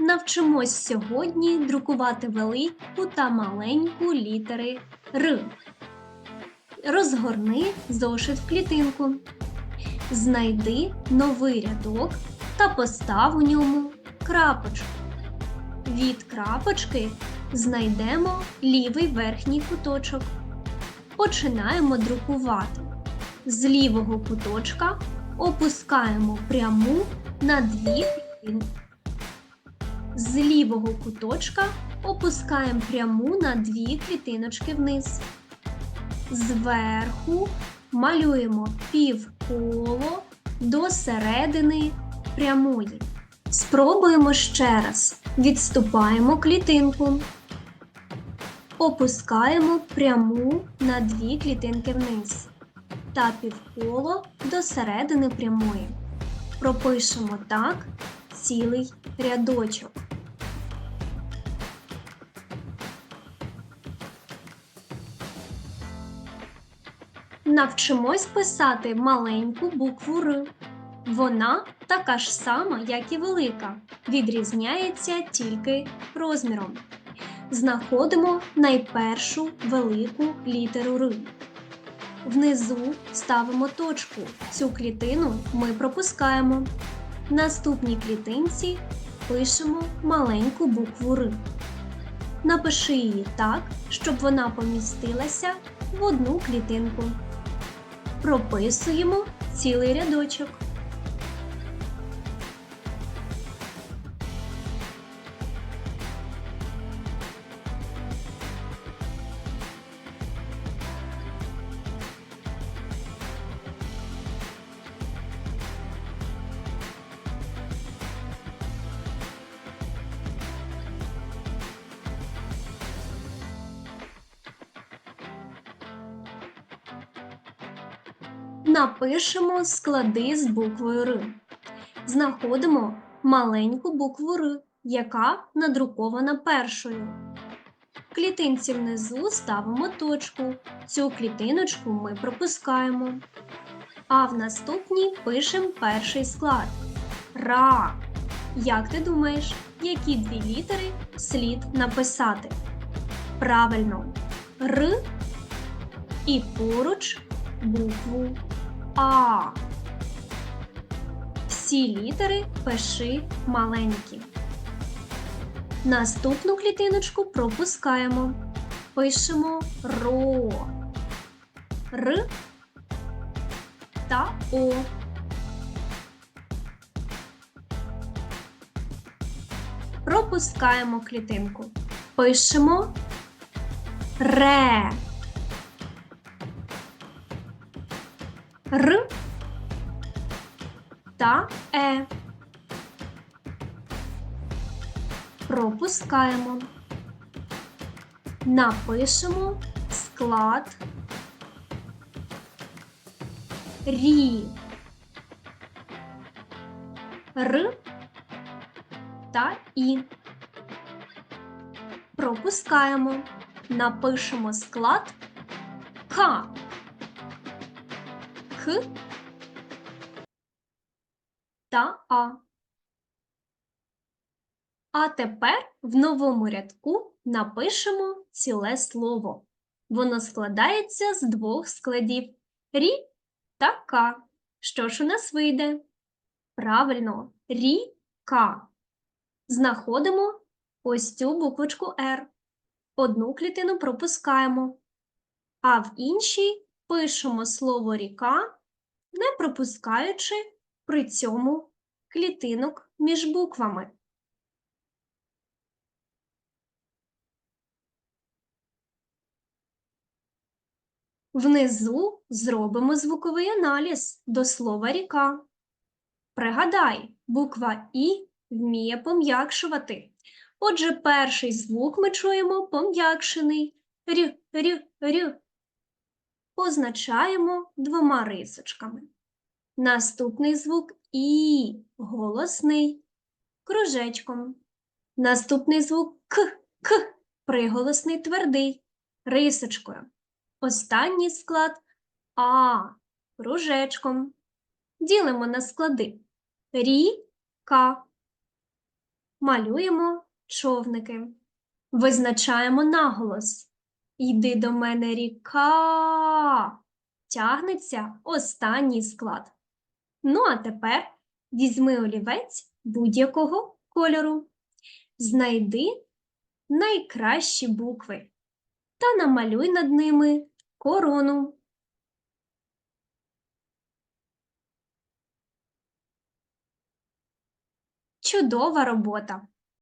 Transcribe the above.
навчимось сьогодні друкувати велику та маленьку літери Р. Розгорни зошит в клітинку. Знайди новий рядок та постав у ньому крапочку. Від крапочки знайдемо лівий верхній куточок. Починаємо друкувати. З лівого куточка опускаємо пряму на дві клітинки. З лівого куточка опускаємо пряму на дві клітиночки вниз. Зверху малюємо півколо до середини прямої. Спробуємо ще раз. Відступаємо клітинку. Опускаємо пряму на дві клітинки вниз та півколо до середини прямої. Пропишемо так цілий рядочок. Навчимось писати маленьку букву Р. Вона така ж сама, як і велика, відрізняється тільки розміром. Знаходимо найпершу велику літеру Р. Внизу ставимо точку. Цю клітину ми пропускаємо. В наступній клітинці пишемо маленьку букву Р. Напиши її так, щоб вона помістилася в одну клітинку. Прописуємо цілий рядочок. Напишемо склади з буквою Р. Знаходимо маленьку букву Р, яка надрукована першою. В клітинці внизу ставимо точку. Цю клітиночку ми пропускаємо. А в наступній пишемо перший склад. Ра. Як ти думаєш, які дві літери слід написати? Правильно, Р і поруч букву А. Всі літери пиши маленькі. Наступну клітиночку пропускаємо. Пишемо РО. Р та О. Пропускаємо клітинку. Пишемо ре. Р та Е. Пропускаємо. Напишемо склад Рі. Р та І. Пропускаємо. Напишемо склад К. К та А. А тепер в новому рядку напишемо ціле слово. Воно складається з двох складів рі та ка. Що ж у нас вийде? Правильно, ріка. Знаходимо ось цю буквочку Р. Одну клітину пропускаємо, а в іншій пишемо слово ріка, не пропускаючи при цьому клітинок між буквами. Внизу зробимо звуковий аналіз до слова ріка. Пригадай, буква І вміє пом'якшувати. Отже, перший звук ми чуємо пом'якшений рю, рю, рю. Позначаємо двома рисочками. Наступний звук І голосний кружечком. Наступний звук К, К приголосний твердий рисочкою. Останній склад А кружечком. Ділимо на склади Рі, Ка. малюємо човники. Визначаємо наголос. Йди до мене ріка. Тягнеться останній склад. Ну, а тепер візьми олівець будь-якого кольору. Знайди найкращі букви та намалюй над ними корону. Чудова робота!